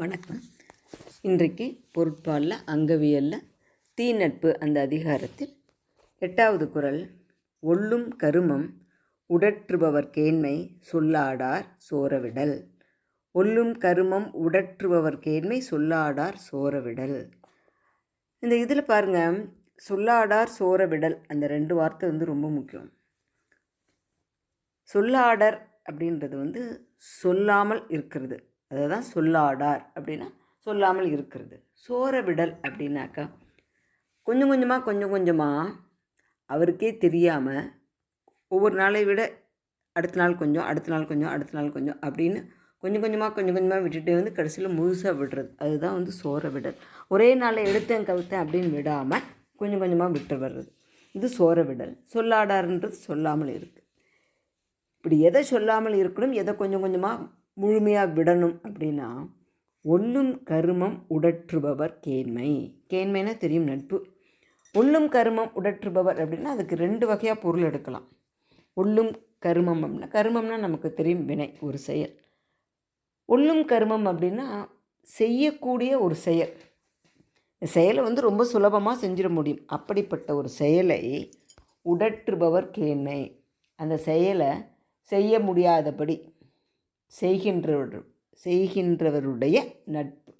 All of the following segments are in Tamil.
வணக்கம். இன்றைக்கு பொருட்பாலில் அங்கவியலில் தீ நட்பு அந்த அதிகாரத்தில். எட்டாவது குறள் ஒள்ளும் கருமம் உடற்றுபவர் கேண்மை சொல்லாடார் சோரவிடல். ஒல்லும் கருமம் உடற்றுபவர் கேண்மை சொல்லாடார் சோரவிடல். இந்த இதில் பாருங்கள் சொல்லாடார் சோரவிடல் அந்த ரெண்டு வார்த்தை வந்து ரொம்ப முக்கியம். சொல்லாடர் அப்படின்றது வந்து சொல்லாமல் இருக்கிறது. அதை தான் சொல்லாடார் அப்படின்னா சொல்லாமல் இருக்கிறது. சோற விடல் அப்படின்னாக்கா கொஞ்சம் கொஞ்சமாக கொஞ்சம் கொஞ்சமாக அவருக்கே தெரியாமல் ஒவ்வொரு நாளை விட அடுத்த நாள் கொஞ்சம் அடுத்த நாள் கொஞ்சம் அடுத்த நாள் கொஞ்சம் அப்படின்னு கொஞ்சம் கொஞ்சமாக கொஞ்சம் கொஞ்சமாக விட்டுட்டே வந்து கடைசியில் முழுசாக விடுறது. அதுதான் வந்து சோற விடல் ஒரே நாளில் எடுத்தேன் கவித்தேன் அப்படின்னு விடாமல் கொஞ்சம் கொஞ்சமாக விட்டு வர்றது. இது சோற விடல் சொல்லாடாருன்றது சொல்லாமல் இருக்குது இப்படி எதை சொல்லாமல் இருக்கணும் எதை கொஞ்சம் கொஞ்சமாக முழுமையாக விடணும் அப்படின்னா ஒல்லும் கருமம் உடற்றுபவர் கேண்மை. கேண்மைனா தெரியும் நட்பு. ஒல்லும் கருமம் உடற்றுபவர் அப்படின்னா அதுக்கு ரெண்டு வகையாக பொருள் எடுக்கலாம். ஒல்லும் கருமம் அப்படின்னா கருமம்னா நமக்கு தெரியும் வினை ஒரு செயல். ஒல்லும் கருமம் அப்படின்னா செய்யக்கூடிய ஒரு செயல். செயலை வந்து ரொம்ப சுலபமாக செஞ்சிட முடியும். அப்படிப்பட்ட ஒரு செயலை உடற்றுபவர் கேண்மை. அந்த செயலை செய்ய முடியாதபடி செய்கின்றவர் செய்கின்றவருடைய நட்பு.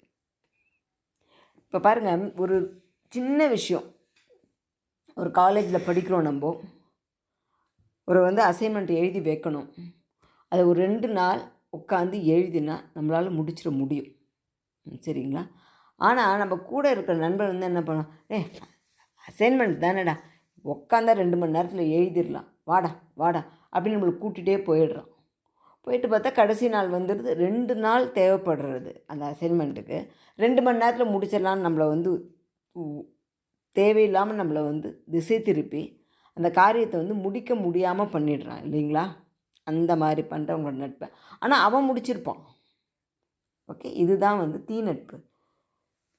இப்போ பாருங்கள் ஒரு சின்ன விஷயம். ஒரு காலேஜில் படிக்கிறோம் நம்ம. ஒரு வந்து அசைன்மெண்ட் எழுதி வைக்கணும். அதை ஒரு ரெண்டு நாள் உட்காந்து எழுதினா நம்மளால் முடிச்சிட முடியும். சரிங்களா? ஆனால் நம்ம கூட இருக்கிற நண்பர் வந்து என்ன பண்ணோம் ஏ அசைன்மெண்ட் தானேடா. உட்காந்தா ரெண்டு மணி நேரத்தில் எழுதிடலாம். வாடா வாடா. அப்படின்னு நம்மளை கூட்டிகிட்டே போயிடுறோம் போயிட்டு பார்த்தா கடைசி நாள் வந்துடுது. ரெண்டு நாள் தேவைப்படுறது அந்த அசைன்மெண்ட்டுக்கு ரெண்டு மணி நேரத்தில் முடிச்சிடலான்னு நம்மளை வந்து தேவையில்லாமல் நம்மளை வந்து திசை திருப்பி அந்த காரியத்தை வந்து முடிக்க முடியாமல் பண்ணிடுறான் இல்லைங்களா? அந்த மாதிரி பண்ணுறவங்களோட நட்பை. ஆனால் அவன் முடிச்சிருப்பான். ஓகே? இதுதான் வந்து தீ நட்பு.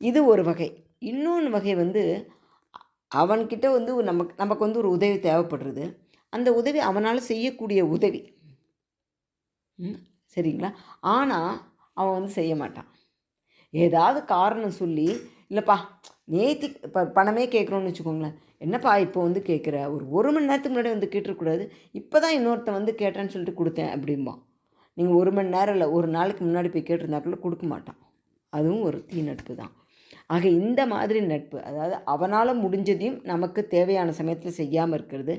இது ஒரு வகை. இன்னொன்று வகை வந்து அவன்கிட்ட வந்து நமக்கு நமக்கு வந்து ஒரு உதவி தேவைப்படுறது. அந்த உதவி அவனால் செய்யக்கூடிய உதவி. சரிங்களா? ஆனால் அவன் வந்து செய்ய மாட்டான். ஏதாவது காரணம் சொல்லி இல்லைப்பா நேத்தி இப்போ பணமே கேட்குறோன்னு வச்சுக்கோங்களேன். என்னப்பா இப்போ வந்து கேட்குற? ஒரு ஒரு மணி நேரத்துக்கு முன்னாடி வந்து கேட்டுருக்கூடாது இப்போ தான் இன்னொருத்தன் வந்து கேட்டேன்னு சொல்லிட்டு கொடுத்தேன் அப்படிம்பான். நீங்கள் ஒரு மணி நேரம் இல்லை ஒரு நாளைக்கு முன்னாடி போய் கேட்டிருந்தாக்குள்ள கொடுக்க மாட்டான். அதுவும் ஒரு தீ நட்பு தான். ஆக இந்த மாதிரி நட்பு அதாவது அவனால் முடிஞ்சதையும் நமக்கு தேவையான சமயத்தில் செய்யாமல் இருக்கிறது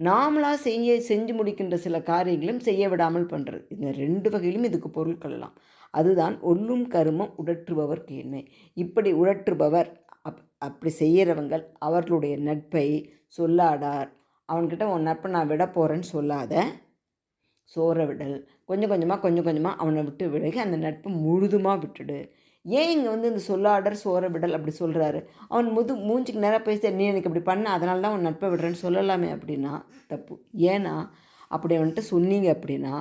நாமளாக செய்ய செஞ்சு முடிக்கின்ற சில காரியங்களும் செய்ய விடாமல் பண்ணுறது இந்த ரெண்டு வகையிலும் இதுக்கு பொருள் கொள்ளலாம். அதுதான் ஒல்லும் கருமம் உடற்றுபவர் கேண்மை இப்படி உழற்றுபவர் அப் அப்படி செய்கிறவங்க அவர்களுடைய நட்பை சொல்லாடார். அவன்கிட்ட உன் நட்பை நான் விட போகிறேன்னு சொல்லாத. சோற விடல். கொஞ்சம் கொஞ்சமாக கொஞ்சம் கொஞ்சமாக அவனை விட்டு விலகி அந்த நட்பை முழுதுமாக விட்டுடு. ஏன் இங்கே வந்து இந்த சொல்லாடர் சோற விடல் அப்படி சொல்கிறாரு அவன் முது மூஞ்சிக்கு நேராக பேசி நீ எனக்கு இப்படி பண்ண அதனால தான் அவன் நட்பை விடுறேன்னு சொல்லலாமே அப்படின்னா தப்பு. ஏன்னா அப்படி அவன்கிட்ட சொன்னீங்க அப்படின்னா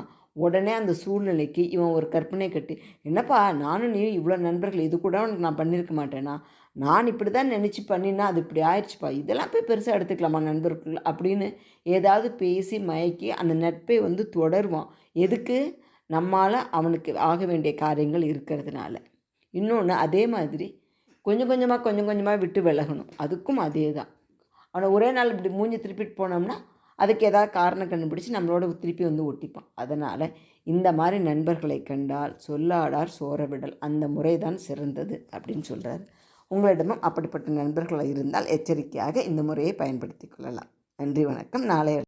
உடனே அந்த சூழ்நிலைக்கு இவன் ஒரு கற்பனை கட்டி என்னப்பா நானும் நீ இவ்வளோ நண்பர்கள் இது கூட உனக்கு நான் பண்ணியிருக்க மாட்டேனா? நான் இப்படி தான் நினச்சி பண்ணினா அது இப்படி ஆயிடுச்சுப்பா இதெல்லாம் போய் பெருசாக எடுத்துக்கலாமா நண்பர்கள்? அப்படின்னு ஏதாவது பேசி மயக்கி அந்த நட்பை வந்து தொடருவான். எதுக்கு? நம்மால் அவனுக்கு ஆக வேண்டிய காரியங்கள் இருக்கிறதுனால. இன்னொன்று அதே மாதிரி கொஞ்சம் கொஞ்சமாக கொஞ்சம் கொஞ்சமாக விட்டு விலகணும். அதுக்கும் அதே தான் அவனை ஒரே நாள் இப்படி மூஞ்சி திருப்பிட்டு போனோம்னா அதுக்கு ஏதாவது காரணம் கண்டுபிடிச்சி நம்மளோட திருப்பி வந்து ஒட்டிப்பான் அதனால் இந்த மாதிரி நண்பர்களை கண்டால் சொல்லாடார் சோரவிடல். அந்த முறை தான் சிறந்தது அப்படின்னு சொல்கிறார் உங்களிடமும் அப்படிப்பட்ட நண்பர்கள் இருந்தால் எச்சரிக்கையாக இந்த முறையை பயன்படுத்தி கொள்ளலாம். நன்றி வணக்கம். நாளை